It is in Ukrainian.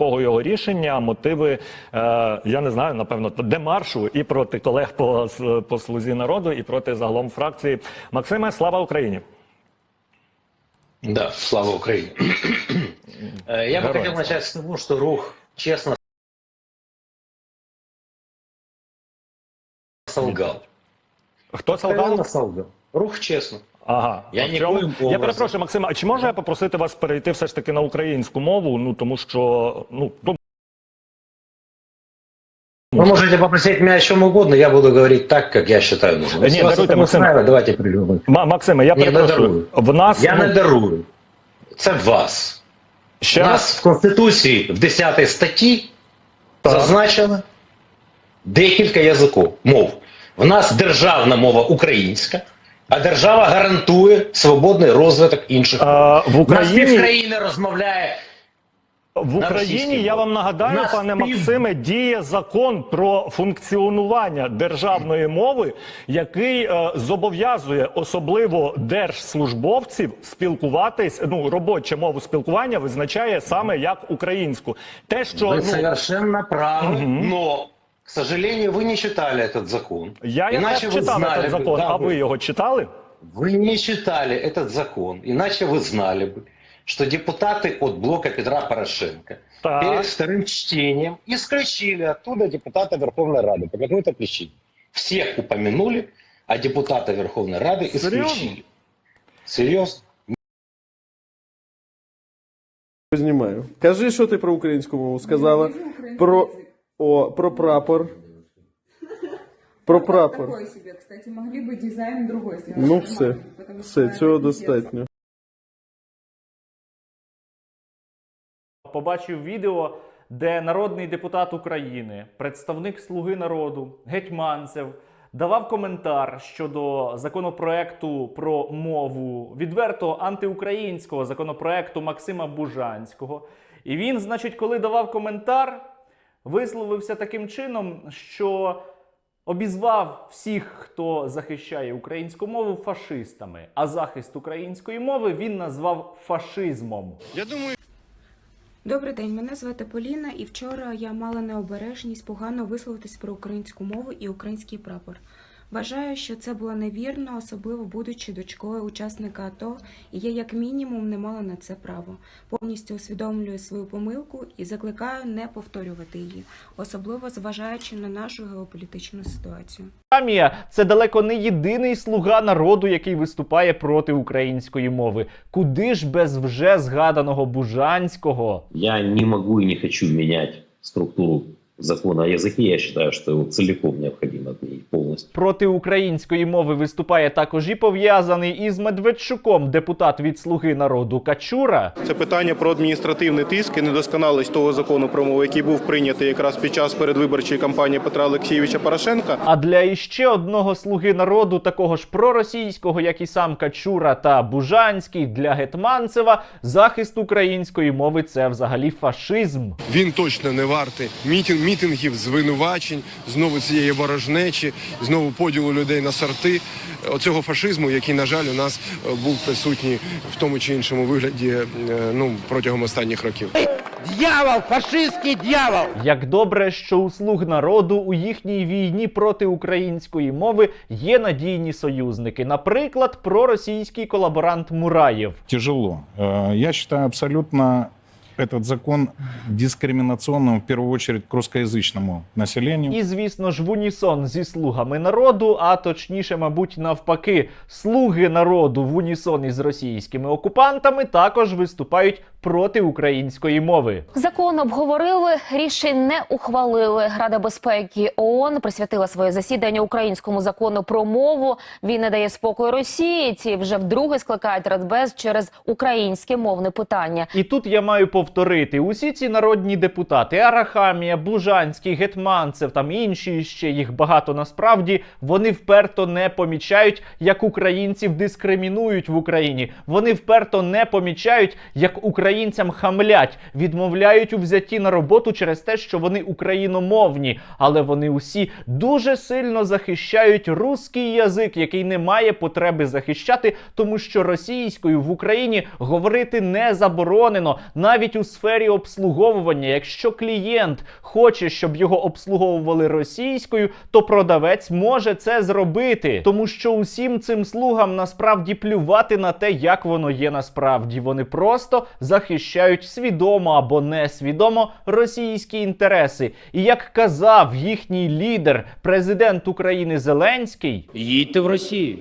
такого його рішення, мотиви, е, я не знаю, напевно, демаршу і проти колег по, по слузі народу, і проти загалом фракції. Максиме, слава Україні! Да, слава Украине. Я бы хотел слава. начать с того, что Рух честно солгал. Хто солгав? Откровенно солгал. Рух честно. Ага, Я А в нікоїм чому? образом. я перепрошую, Максима. А чи можу я попросити вас перейти все ж таки на українську мову? Ну тому що ну ну, Вы можете попросить меня о чем угодно, я буду говорить так, как я считаю нужным. Нет, Если вас даруйте, это Максим. устраивает, давайте придумаем. Ма- Максиме, я Ні, не перепрошую. дарую. В нас Я ну, не дарую. Це вас. ще У раз нас в Конституції в 10 статті Так. зазначено декілька язиків, мов. В нас державна мова українська, а держава гарантує свободний розвиток інших. е, в Україні півкраїни розмовляє. В Україні я вам нагадаю, Нас пане Максиме, діє закон про функціонування державної мови, який е, зобов'язує особливо держслужбовців спілкуватись. Ну робоча мову спілкування визначає саме як українську. Те, що Вы ну, совершенно правы, но, к сожалению, вы не читали этот закон. я Иначе вы читав знали бы- закон, да, а ви його читали? Вы не читали этот закон, иначе вы знали бы, что депутаты от блока Петра Порошенко Так. перед вторым чтением исключили оттуда депутата Верховной Рады по какой-то причине. Всех упомянули, а депутата Верховной Рады исключили. Серьезно? Знімаю. Кажи, що ти про українську мову сказала? Про, о, про прапор. Про прапор. Такой себе, кстати, могли бы дизайн другой сделать. Ну все. Потому Все, что цього это пиздец. достатньо. побачив відео, де народний депутат України, представник Слуги народу, Гетьманцев, давав коментар щодо законопроекту про мову відверто антиукраїнського законопроекту Максима Бужанського. І він, значить, коли давав коментар, висловився таким чином, що обізвав всіх, хто захищає українську мову, фашистами, а захист української мови він назвав фашизмом. Я думаю. Добрий день, мене звати Поліна, і вчора я мала необережність погано висловитись про українську мову і український прапор. Вважаю, що це було невірно, особливо будучи дочкою учасника АТО, і я як мінімум не мала на це право. Повністю усвідомлюю свою помилку і закликаю не повторювати її, особливо зважаючи на нашу геополітичну ситуацію. Амія це далеко не єдиний слуга народу, який виступає проти української мови. Куди ж без вже згаданого Бужанського? Я не могу и не хочу менять структуру закона о языке. Я считаю, что его целиком необходимо отменить полностью. Проти української мови виступає також і пов'язаний із Медведчуком депутат від Слуги народу Качура. Це питання про адміністративний тиск і недосконалість того закону про мову, який був прийнятий якраз під час передвиборчої кампанії Петра Олексійовича Порошенка. А для іще одного слуги народу, такого ж проросійського, як і сам Качура та Бужанський, для Гетманцева захист української мови це взагалі фашизм. Він точно не вартий мітинг, мітингів, звинувачень, знову цієї ворожнечі, знову поділу людей на сорти. Оцього фашизму, який, на жаль, у нас е, був присутній в тому чи іншому вигляді е, ну, протягом останніх років. Д'явол, фашистський д'явол! Як добре, що у слуг народу у їхній війні проти української мови є надійні союзники, наприклад, проросійський колаборант Мураєв. тяжело. Я считаю абсолютно этот закон дискриминационным в первую очередь к русскоязычному населению. І, звісно ж, в унісон зі слугами народу, а точніше, мабуть, навпаки, слуги народу в унісон із російськими окупантами також виступають проти української мови. Закон обговорили, рішень не ухвалили. Рада безпеки ООН присвятила своє засідання українському закону про мову. Він не дає спокою Росії. Ці вже вдруге скликають Радбез через українське мовне питання. І тут я маю повторити: усі ці народні депутати, Арахамія, Бужанський, Гетманцев, там інші ще їх багато насправді. Вони вперто не помічають, як українців дискримінують в Україні. Вони вперто не помічають, як українців українцям хамлять, відмовляють у взятті на роботу через те, що вони україномовні, але вони усі дуже сильно захищають русський язик, який не має потреби захищати, тому що російською в Україні говорити не заборонено навіть у сфері обслуговування. Якщо клієнт хоче, щоб його обслуговували російською, то продавець може це зробити, тому що усім цим слугам насправді плювати на те, як воно є насправді. Вони просто захищають свідомо або несвідомо російські інтереси. І як казав їхній лідер, президент України Зеленський, Їдьте в Росію.